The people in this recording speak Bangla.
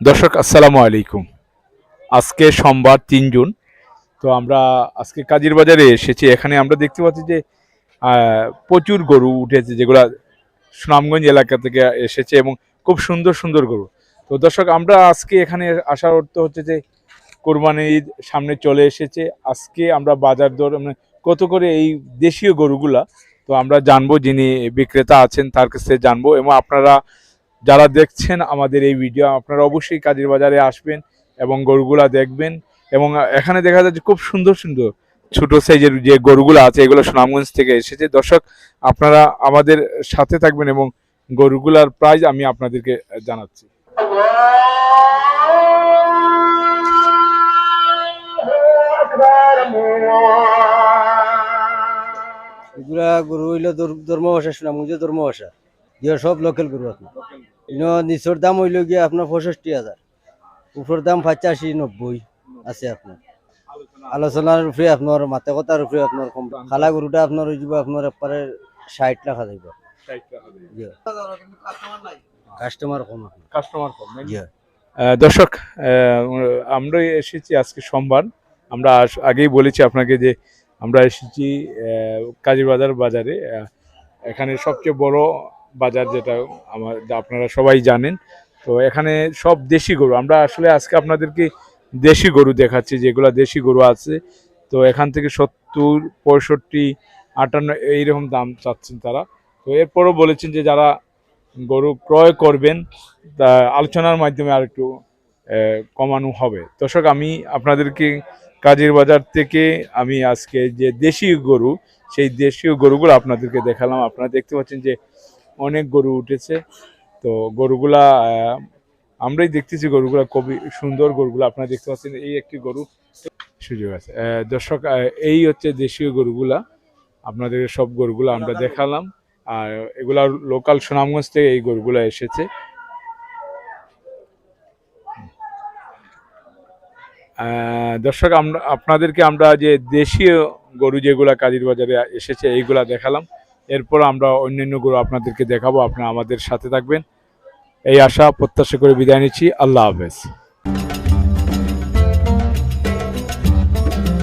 দর্শক, আসসালামু আলাইকুম। আজকে সোমবার তিন জুন, তো আমরা আজকে কাজীর বাজারে এসেছি। এখানে আমরা দেখতে পাচ্ছি যে প্রচুর গরু উঠেছে, যেগুলা সুনামগঞ্জ এলাকা থেকে এসেছে এবং খুব সুন্দর সুন্দর গরু। তো দর্শক, আমরা আজকে এখানে আসার অর্থ হচ্ছে যে কোরবানি ঈদ সামনে চলে এসেছে। আজকে আমরা বাজার দর মানে কত করে এই দেশীয় গরুগুলা, তো আমরা জানব যিনি বিক্রেতা আছেন, তার কাছে জানব এবং আপনারা যারা দেখছেন আমাদের এই ভিডিও আপনারা অবশ্যই কাজের বাজারে আসবেন এবং গরুগুলা দেখবেন। এবং এখানে দেখা যাচ্ছে খুব সুন্দর সুন্দর ছোট সাইজের যে গরুগুলো আছে এগুলো সুনামগঞ্জ থেকে এসেছে। দর্শক আপনারা আমাদের সাথে থাকবেন এবং গরুগুলার প্রাইস আমি আপনাদেরকে জানাচ্ছি। এগুলা গরু হইল ধর- ধর্ম ভাষা সুনামগঞ্জ ধর্ম ভাষা ইয়ে সব লোকাল গরু আপনার নিচর দাম হইল গিয়ে আপনার পঁয়ষট্টি হাজার। উপর দাম পঁচাশি নব্বই আছে আপনার। আলোচনার উপরে আপনার মাথা কথার উপরে আপনার কম। খালা গরুটা আপনার হয়ে যাব আপনার একবারে ষাট টাকা যাইব কাস্টমার কম কাস্টমার কম দর্শক আমরা এসেছি আজকে সোমবার। আমরা আগেই বলেছি আপনাকে যে আমরা এসেছি কাজীবাজার বাজারে এখানে সবচেয়ে বড় বাজার যেটা আমার আপনারা সবাই জানেন। তো এখানে সব দেশি গরু। আমরা আসলে আজকে আপনাদেরকে দেশি গরু দেখাচ্ছি, যেগুলো দেশি গরু আছে। তো এখান থেকে সত্তর, পঁয়ষট্টি, আটান্ন, এইরকম দাম চাচ্ছেন তারা। তো এরপরও বলেছেন যে যারা গরু ক্রয় করবেন, তা আলোচনার মাধ্যমে আর একটু কমানো হবে। দর্শক, আমি আপনাদেরকে কাজের বাজার থেকে আমি আজকে যে দেশি গরু, সেই দেশীয় গরুগুলো আপনাদেরকে দেখালাম। আপনারা দেখতে পাচ্ছেন যে অনেক গরু উঠেছে। তো গরুগুলা আমরাই দেখতেছি গরুগুলা খুবই সুন্দর গরুগুলো। আপনারা দেখতে পাচ্ছেন এই একটি গরু সুযোগ আছে। দর্শক এই হচ্ছে দেশীয় গরুগুলা। আপনাদের সব গরুগুলো আমরা দেখালাম। আর এগুলা লোকাল সুনামগঞ্জ থেকে এই গরুগুলো এসেছে। দর্শক আমরা আপনাদেরকে আমরা যে দেশীয় গরু যেগুলা কাজীর বাজারে এসেছে এইগুলা দেখালাম। এরপর আমরা অন্যান্য গরু আপনাদেরকে দেখাবো আপনারা আমাদের সাথে থাকবেন। এই আশা, প্রত্যাশা করে বিদায় নিচ্ছি। আল্লাহ হাফেজ।